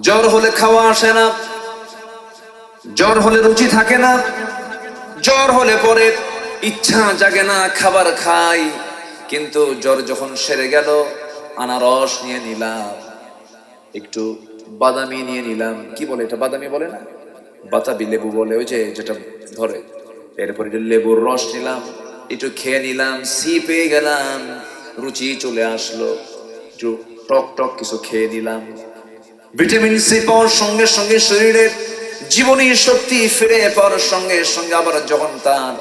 জ্বর হলে খাওয়া আসে না। জ্বর হলে রুচি থাকে না। জ্বর হলে পরে ইচ্ছা জাগে না, খাবার খাই। কিন্তু জ্বর যখন সেরে গেল, আনারস নিয়ে নিলাম। একটু বাদামি নিয়ে নিলাম। কি বলে এটা? বাদামি বলে না? বাতাবি লেবু বলে, ওই যে যেটা ধরে। এরপর লেবুর রস নিলাম, একটু খেয়ে নিলাম, সি পেয়ে গেলাম, রুচি চলে আসলো। একটু টক টক কিছু খেয়ে নিলাম। ভিটামিন সি পাওয়ার সঙ্গে সঙ্গে শরীরের জীবনী শক্তি ফিরে পাওয়ার সঙ্গে সঙ্গে আবার যখন তার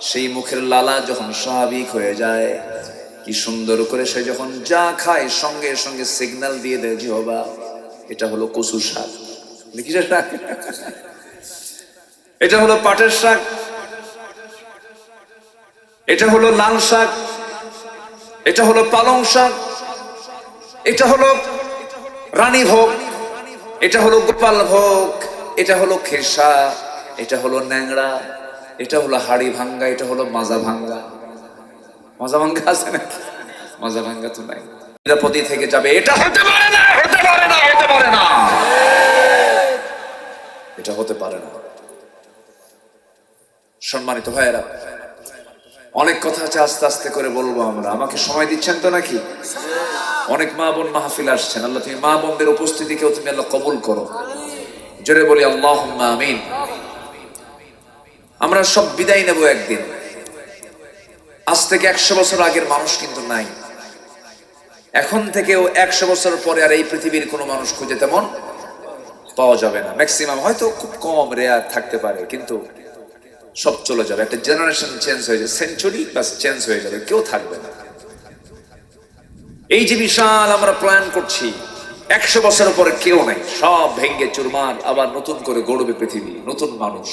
সেই মুখের লালা যখন স্বাভাবিক হয়ে যায়, কি সুন্দর করে সে যখন যা খায় সঙ্গে সঙ্গে সিগন্যাল দিয়ে দেয়, জিহবা, এটা হলো কচু শাক। শাক? এটা হলো পাটের শাক। এটা হলো লাল শাক। এটা হলো পালং শাক। এটা হলো রানী ভোগ। এটা হলো গোপাল ভোগ, এটা হলো খেসা, এটা হলো ন্যাংড়া, এটা হলো হাড়ি ভাঙ্গা, এটা হলো মাজা ভাঙ্গা। মাজা ভাঙ্গা আছে নাকি? মাজা ভাঙ্গা তো নাই। নিরাপদি থেকে যাবে। এটা হতে পারে না, হতে পারে না, হতে পারে না। এটা হতে পারে না। সম্মানিত ভাইয়েরা, অনেক কথা আছে, আস্তে আস্তে করে বলব আমরা। আমাকে সময় দিচ্ছেন তো নাকি? অনেক মা বোন মাহফিল আসছেন। আল্লাহ, তুমি মা বোনদের উপস্থিতিকেও তুমি আল্লাহ কবুল করো। জোরে বলি আল্লাহ আমিন। আমরা সব বিদায় নেব একদিন। আজ থেকে একশো বছর আগের মানুষ কিন্তু নাই। এখন থেকেও একশো বছর পরে আর এই পৃথিবীর কোনো মানুষ খুঁজে তেমন পাওয়া যাবে না। ম্যাক্সিমাম হয়তো খুব কম রেয়ার থাকতে পারে, কিন্তু সব চলে যাবে। একটা জেনারেশন চেঞ্জ হয়ে যাবে সেঞ্চুরি বাস চেঞ্জ হয়ে যাবে, কেউ থাকবে না। এই যে বিশাল আমরা প্ল্যান করছি, একশো বছর পরে কেউ নাই। সব ভেঙ্গে চুরমার, আবার নতুন করে গড়বে পৃথিবী, নতুন মানুষ।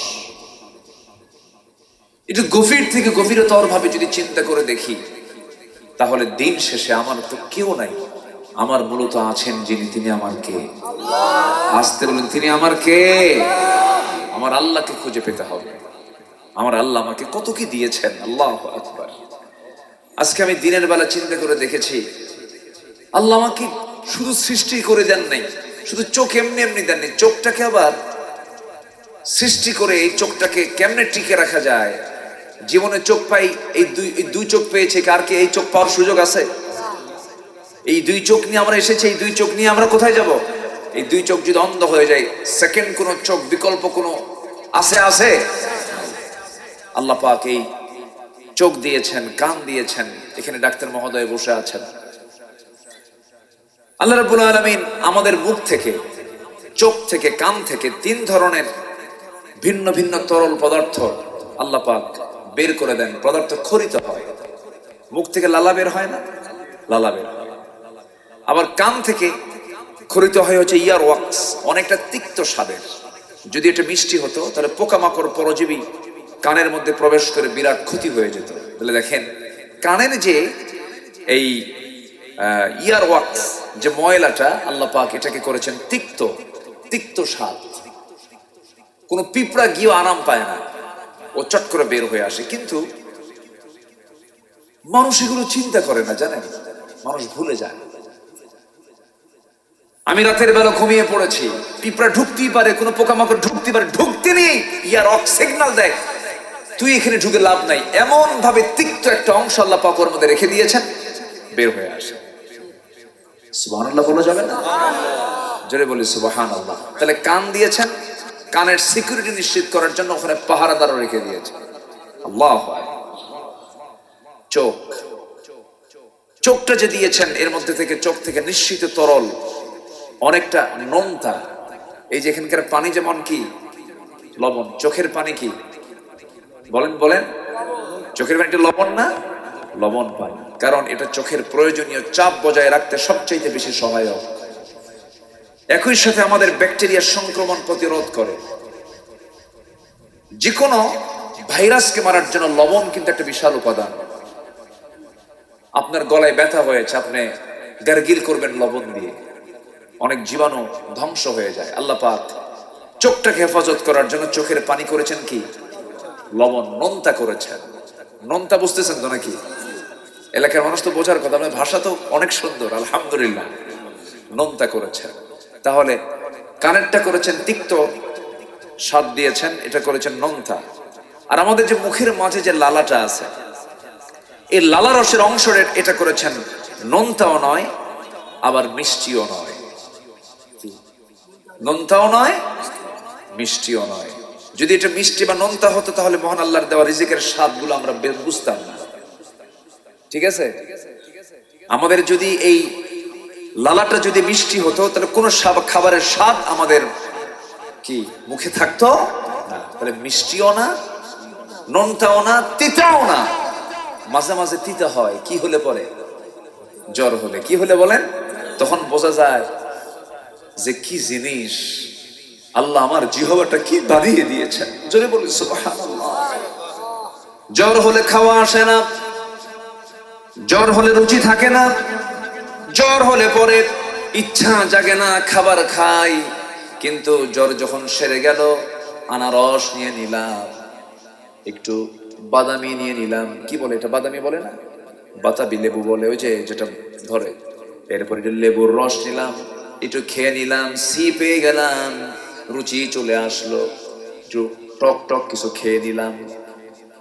একটু গভীর থেকে গভীরতর ভাবে যদি চিন্তা করে দেখি, তাহলে দিন শেষে আমার তো কেউ নাই। আমার মূলত আছেন যিনি, তিনি আমার কে? আসতে বলেন তিনি আমার কে? আমার আল্লাহকে খুঁজে পেতে হবে। আমার আল্লাহ আমাকে কত কি দিয়েছেন? আল্লাহ আজকে আমি দিনের বেলা চিন্তা করে দেখেছি আল্লাহ আমাকে শুধু সৃষ্টি করে দেন নাই, শুধু চোখ এমনি এমনি দেননি চোখটাকে আবার সৃষ্টি করে এই চোখটাকে কেমনে টিকে রাখা যায়? জীবনে চোখ পাই, এই দুই এই দুই চোখ পেয়েছে, কার কি এই চোখ পাওয়ার সুযোগ আছে? এই দুই চোখ নিয়ে আমরা এসেছি, এই দুই চোখ নিয়ে আমরা কোথায় যাব? এই দুই চোখ যদি অন্ধ হয়ে যায় সেকেন্ড কোন চোখ, বিকল্প কোনো আছে আছে? আল্লাহ পাক এই চোখ দিয়েছেন, কান দিয়েছেন, এখানে ডাক্তার মহোদয় বসে আছেন। আল্লাহ রাব্বুল আলামিন আমাদের মুখ থেকে, চোখ থেকে, কান থেকে তিন ধরনের ভিন্ন ভিন্ন তরল পদার্থ আল্লাহ পাক বের করে দেন। পদার্থ খরিত হয়। মুখ থেকে লালা বের হয় না? লালা বের আবার কান থেকে খরিত হয় হচ্ছে ইয়ার ওয়াক্স অনেকটা তিক্ত স্বাদের। যদি এটা মিষ্টি হতো, তাহলে পোকামাকড় পরজীবী কানের মধ্যে প্রবেশ করে বিরাট ক্ষতি হয়ে যেত। তাহলে দেখেন, কানের যে এই ইয়ার ওয়াক্স যে ময়লাটা আল্লাহ পাক এটাকে করেছেন তিক্ত তিক্ত স্বাদ। কোনো পিঁপড়া গিয়ে আরাম পায় না। ও চট করে বের হয়ে আসে। কিন্তু মানুষ এগুলো চিন্তা করে না, জানেন? মানুষ ভুলে যায়। আমি রাতের বেলা ঘুমিয়ে পড়েছি। পিঁপড়া ঢুকতেই পারে, কোনো পোকামাকড় ঢুকতে পারে। ঢুকতে নেই ইয়ার অক সিগনাল দেয়। তুই এখানে ঢুকে লাভ নাই। এমন ভাবে তিক্ত একটা অংশ আল্লাহ পাক ওর মধ্যে রেখে দিয়েছেন, বের হয়ে আসে। সুবহানাল্লাহ বলা যাবে না? জোরে বলি সুবহান আল্লাহ তাহলে কান দিয়েছেন, কানের সিকিউরিটি নিশ্চিত করার জন্য ওখানে পাহারাদারও রেখে দিয়েছে। আল্লাহ চোখ। চোখটা যে দিয়েছেন, এর মধ্যে থেকে চোখ থেকে নিশ্চিত তরল, অনেকটা নোনতা। এই যে এখানকার পানি যেমন কি? লবণ। চোখের পানি কি? বলেন বলেন। চোখের পানিটা লবণ না? লবণ পানি কারণ এটা চোখের প্রয়োজনীয় চাপ বজায় রাখতে সবচাইতে বেশি সহায়ক। একই সাথে আমাদের ব্যাকটেরিয়ার সংক্রমণ প্রতিরোধ করে। যে কোনো ভাইরাসকে মারার জন্য লবণ কিন্তু একটা বিশাল উপাদান। আপনার গলায় ব্যথা হয়েছে, আপনি গার্গিল করবেন লবণ দিয়ে। অনেক জীবাণু ধ্বংস হয়ে যায়। আল্লাহ পাক চোখটাকে হেফাজত করার জন্য চোখের পানি করেছেন কি? লবণ, নোনতা করেছেন। নোনতা বুঝতেছেন তো নাকি? এলাকার মানুষ তো বোঝার কথা আপনার ভাষা তো অনেক সুন্দর, আলহামদুলিল্লাহ। নোনতা করেছেন তাহলে কানেরটা করেছেন তিক্ত, স্বাদ দিয়েছেন, এটা করেছেন নন্থা আর আমাদের যে মুখের মাঝে যে লালাটা আছে, এই লালা রসের অংশ এটা করেছেন নন্তাও নয়, আবার মিষ্টিও নয়। নন্তাও নয়, মিষ্টিও নয়। যদি এটা মিষ্টি বা নন্তা হতো, তাহলে মহান আল্লাহর দেওয়া রিজিকের স্বাদগুলো আমরা বুঝতাম না। ঠিক আছে? আমাদের যদি এই লালাটা যদি মিষ্টি হতো, তাহলে কোন খাবারের স্বাদ আমাদের কি, মুখে থাকতো? তাহলে মিষ্টিও না ননটাও না, তিতাও না। মাঝে মাঝে তিতা হয়, কি হলে পরে? জ্বর হলে, কি হলে বলেন? তখন বোঝা যায় যে কি জিনিস আল্লাহ আমার জিহবাটা কি বাঁধিয়ে দিয়েছেন। জোরে বলি। জ্বর হলে খাওয়া আসে না। জ্বর হলে রুচি থাকে না, জ্বর হলে পরে ইচ্ছা জাগে না, খাবার খাই। কিন্তু জ্বর যখন সেরে গেল, আনারস নিয়ে নিলাম, একটু বাদামি নিয়ে নিলাম। কি বলে এটা বাদামি বলে না? বাতাবি লেবু বলে, ওই যে যেটা ধরে। এরপর একটু লেবুর রস নিলাম, একটু খেয়ে নিলাম, সি পেয়ে গেলাম, রুচি চলে আসলো। একটু টক টক কিছু খেয়ে নিলাম।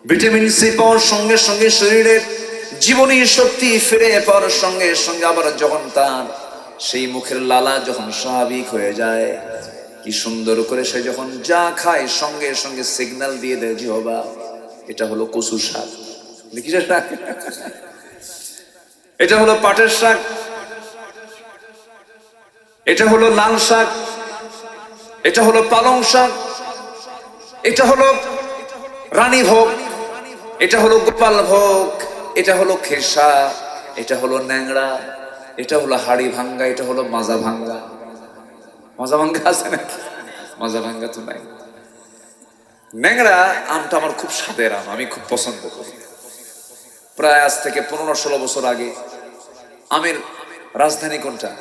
ভিটামিন সি পাওয়ার সঙ্গে সঙ্গে শরীরে জীবনী শক্তি ফিরে পাওয়ার সঙ্গে সঙ্গে আবার যখন তার সেই মুখের লালা যখন স্বাভাবিক হয়ে যায়, কি সুন্দর করে সে যখন যা খায় সঙ্গে সঙ্গে সিগন্যাল দিয়ে দেয়, জিহবা, এটা হলো কচু শাক। কিসের শাক এটা হলো পাটের শাক। এটা হলো লাল শাক। এটা হলো পালং শাক। এটা হলো রানী ভোগ। এটা হলো গোপাল ভোগ। এটা হলো খেসা, এটা হলো ন্যাংড়া, এটা হলো হাড়ি ভাঙ্গা, এটা হলো মাজা ভাঙ্গা। মাজা ভাঙ্গা আছে নাকি? মাজা ভাঙ্গা তো নাই। ন্যাংড়া আমটা আমার খুব স্বাদের আম, আমি খুব পছন্দ করি। প্রায় আজ থেকে পনেরো ষোলো বছর আগে, আমের রাজধানী কোনটা?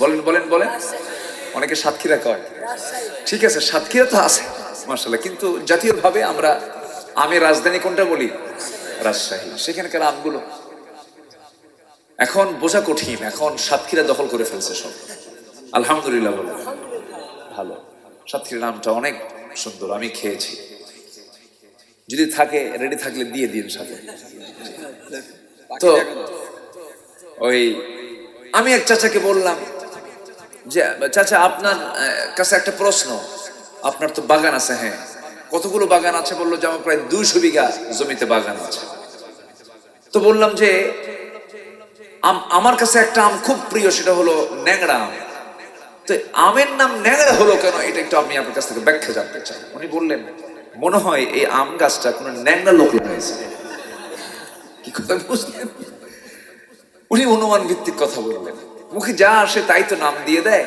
বলেন বলেন বলেন। অনেকে সাতক্ষীরা কয়। ঠিক আছে, সাতক্ষীরা তো আছে মার্শাল্লাহ কিন্তু জাতীয়ভাবে আমরা আমের রাজধানী কোনটা বলি? রাজশাহী সেখানকার আমগুলো। এখন বোঝা কঠিন, এখন সাতক্ষীরা দখল করে ফেলছে সব। আলহামদুলিল্লাহ বলে ভালো। সাতক্ষীরা নামটা অনেক সুন্দর, আমি খেয়েছি। যদি থাকে রেডি থাকলে দিয়ে দিন সাথে। তো, ওই, আমি এক চাচাকে বললাম যে, চাচা, আপনার কাছে একটা প্রশ্ন। আপনার তো বাগান আছে হ্যাঁ। কতগুলো বাগান আছে বলল যে আমার প্রায় দুইশো বিঘা জমিতে বাগান আছে। তো বললাম যে, আম- আমার কাছে একটা আম খুব প্রিয়, সেটা হলো ন্যাংরা আম। তো আমের নাম ন্যাংরা হলো কেন, এটা একটু আমি আপনার কাছ থেকে ব্যাখ্যা জানতে চাই। উনি বললেন, মনে হয় এই আম গাছটা কোনো ন্যাংরা লোক লাগাইছে। কি কথা বুঝলেন? উনি অনুমান ভিত্তিক কথা বললেন। মুখে যা আসে তাই তো নাম দিয়ে দেয়।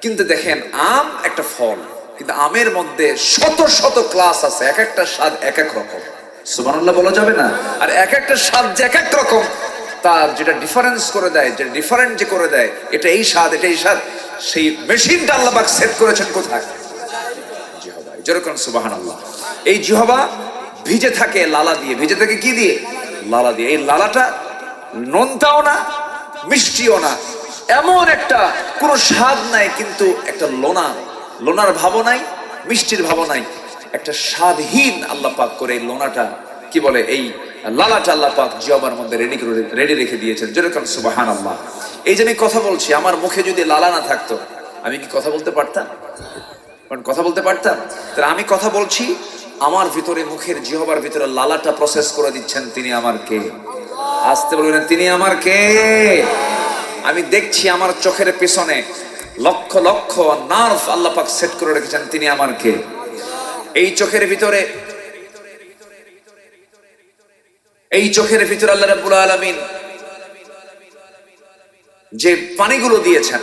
কিন্তু দেখেন, আম একটা ফল। কিন্তু আমের মধ্যে শত শত ক্লাস আছে, এক একটা স্বাদ এক এক রকম। সুবহানাল্লাহ বলা যাবে না? আর এক একটা স্বাদ যে এক এক রকম, তার যেটা ডিফারেন্স করে দেয় যেটা ডিফারেন্ট যে করে দেয়, এটা এই স্বাদ, এটা এই স্বাদ, সেই মেশিনটা আল্লাহ সেট করেছেন কোথায়? জিহবা। যেরকম সুবাহান আল্লাহ এই জিহবা ভিজে থাকে লালা দিয়ে। ভিজে থাকে কি দিয়ে? লালা দিয়ে। এই লালাটা নোনতাও না, মিষ্টিও না। এমন একটা কোনো স্বাদ নাই, কিন্তু একটা লোনা লোনার ভাবও নাই, মিষ্টির ভাবও নাই। একটা স্বাদহীন আল্লাহ পাক করে লোনাটা, কি বলে, এই লালাটা আল্লাহ পাক জিহবার মধ্যে রেডি করে রেডি রেখে দিয়েছেন। যেরকম সুবাহান আল্লাহ এই যে আমি কথা বলছি, আমার মুখে যদি লালা না থাকতো, আমি কি কথা বলতে পারতাম? কারণ কথা বলতে পারতাম? তাহলে আমি কথা বলছি, আমার ভিতরে, মুখের জিহবার ভিতরে লালাটা প্রসেস করে দিচ্ছেন তিনি আমার কে? আসতে বলবেন, তিনি আমার কে? আমি দেখছি আমার চোখের পেছনে লক্ষ লক্ষ নার্ভ আল্লাহ পাক সেট করে রেখেছেন তিনি আমার কে এই চোখের ভিতরে, এই চোখের ভিতরে আল্লাহ রাব্বুল আলামিন যে পানিগুলো দিয়েছেন,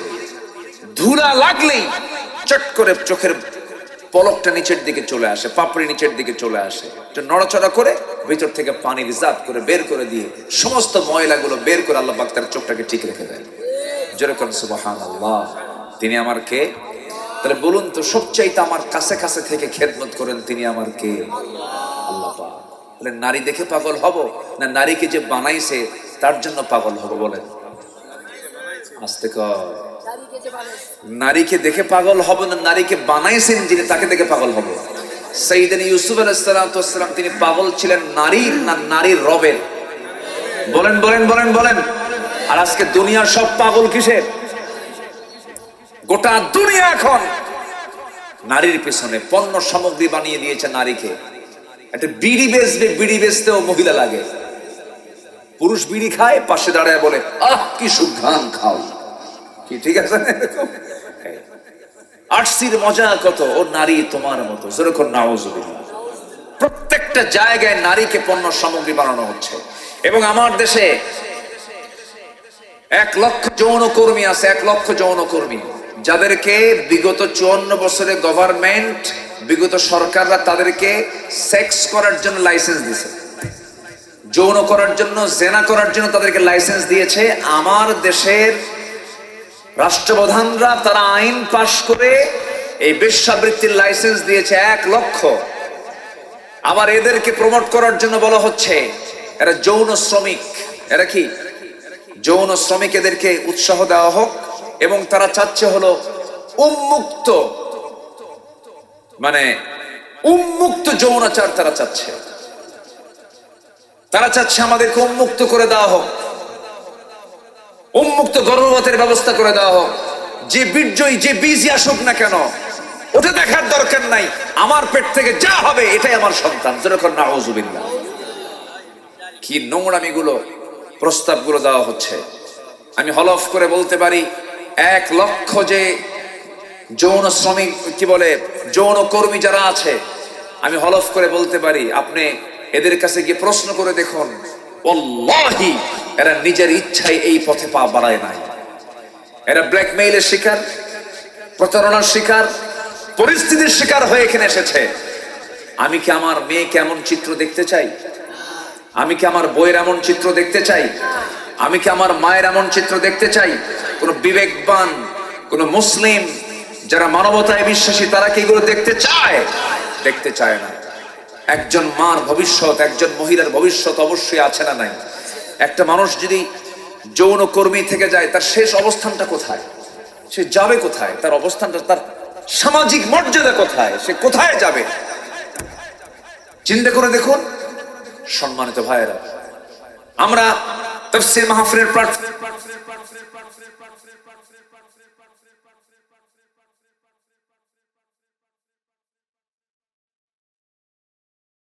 ধুলা লাগলেই চট করে চোখের পলকটা নিচের দিকে চলে আসে, পাপড়ি নিচের দিকে চলে আসে। একটু নড়াচড়া করে ভিতর থেকে পানি রিজার্ভ করে বের করে দিয়ে সমস্ত ময়লাগুলো বের করে আল্লাহ পাক তার চোখটাকে ঠিক রেখে দেয় যেরকম সুবাহান আল্লাহ তিনি আমার কে তাহলে বলুন তো, সবচাইতে আমার কাছে কাছে থেকে খেদমত করেন তিনি আমার কে তাহলে নারী দেখে পাগল হব, না নারীকে যে বানাইছে, তার জন্য পাগল হব বলেন? আস্তে নারীকে দেখে পাগল হব না নারীকে বানাইছেন যিনি, তাকে দেখে পাগল হব। সেইদিন ইউসুফ আলাইসালাম তিনি পাগল ছিলেন নারীর না নারীর রবের। বলেন বলেন বলেন বলেন। আর আজকে দুনিয়ার সব পাগল কিসের? গোটা দুনিয়া এখন নারীর পেছনে পণ্য সামগ্রী বানিয়ে দিয়েছে নারীকে। একটা বিড়ি বেচবে বিড়ি বেচতেও মহিলা লাগে। পুরুষ বিড়ি খায়, পাশে দাঁড়ায় বলে, আহ, কি সুঘ্রাণ খাও। কি, ঠিক আছে? আটসির মজা কত? ও নারী তোমার মতো। যেরকম নাওজুবিল্লাহ। প্রত্যেকটা জায়গায় নারীকে পণ্য সামগ্রী বানানো হচ্ছে। এবং আমার দেশে এক লক্ষ যৌন কর্মী আছে, এক লক্ষ যৌন কর্মী যাদেরকে বিগত চুয়ান্ন বছরে গভর্নমেন্ট বিগত সরকাররা তাদেরকে সেক্স করার জন্য লাইসেন্স দিয়েছে। যৌন করার জন্য, জেনা করার জন্য তাদেরকে লাইসেন্স দিয়েছে। আমার দেশের রাষ্ট্রপ্রধানরা তারা আইন পাশ করে এই বেশ্যাবৃত্তির লাইসেন্স দিয়েছে এক লক্ষ। আবার এদেরকে প্রমোট করার জন্য বলা হচ্ছে, এরা যৌন শ্রমিক। এরা কি? যৌন শ্রমিক এদেরকে উৎসাহ দেওয়া হোক। এবং তারা চাচ্ছে হলো উন্মুক্ত মানে উন্মুক্ত যৌনাচার তারা চাচ্ছে। তারা চাচ্ছে আমাদেরকে উন্মুক্ত করে দেওয়া হোক, উন্মুক্ত গর্ভপাতের ব্যবস্থা করে দেওয়া হোক। যে বীর্যই যে বীজই আসুক না কেন, ওটা দেখার দরকার নাই। আমার পেট থেকে যা হবে, এটাই আমার সন্তান। যেরকম নাউজুবিল্লাহ। কি নোংরামিগুলো, প্রস্তাবগুলো দেওয়া হচ্ছে। আমি হলফ করে বলতে পারি এক লক্ষ যে যৌন শ্রমিক, কি বলে, যৌন কর্মী যারা আছে, আমি হলফ করে বলতে পারি, আপনি এদের কাছে গিয়ে প্রশ্ন করে দেখুন। এরা নিজের ইচ্ছায় এই পথে পা বাড়ায় নাই। এরা ব্ল্যাকমেইলের শিকার, প্রতারণার শিকার, পরিস্থিতির শিকার হয়ে এখানে এসেছে। আমি কি আমার মেয়েকে এমন চিত্র দেখতে চাই? আমি কি আমার বইয়ের এমন চিত্র দেখতে চাই? আমি কি আমার মায়ের এমন চিত্র দেখতে চাই? কোন বিবেকবান, কোন মুসলিম যারা মানবতায় বিশ্বাসী, তারা কি এগুলো দেখতে চায়? দেখতে চায় না। একজন মার ভবিষ্যৎ, একজন মহিলার ভবিষ্যৎ অবশ্যই আছে না নাই? একটা মানুষ যদি যৌন কর্মী থেকে যায়, তার শেষ অবস্থানটা কোথায়? সে যাবে কোথায়? তার অবস্থানটা, তার সামাজিক মর্যাদা কোথায়? সে কোথায় যাবে? চিন্তা করে দেখুন, সম্মানিত ভাইয়েরা, আমরা তফসির মাহফিলের প্রার্থী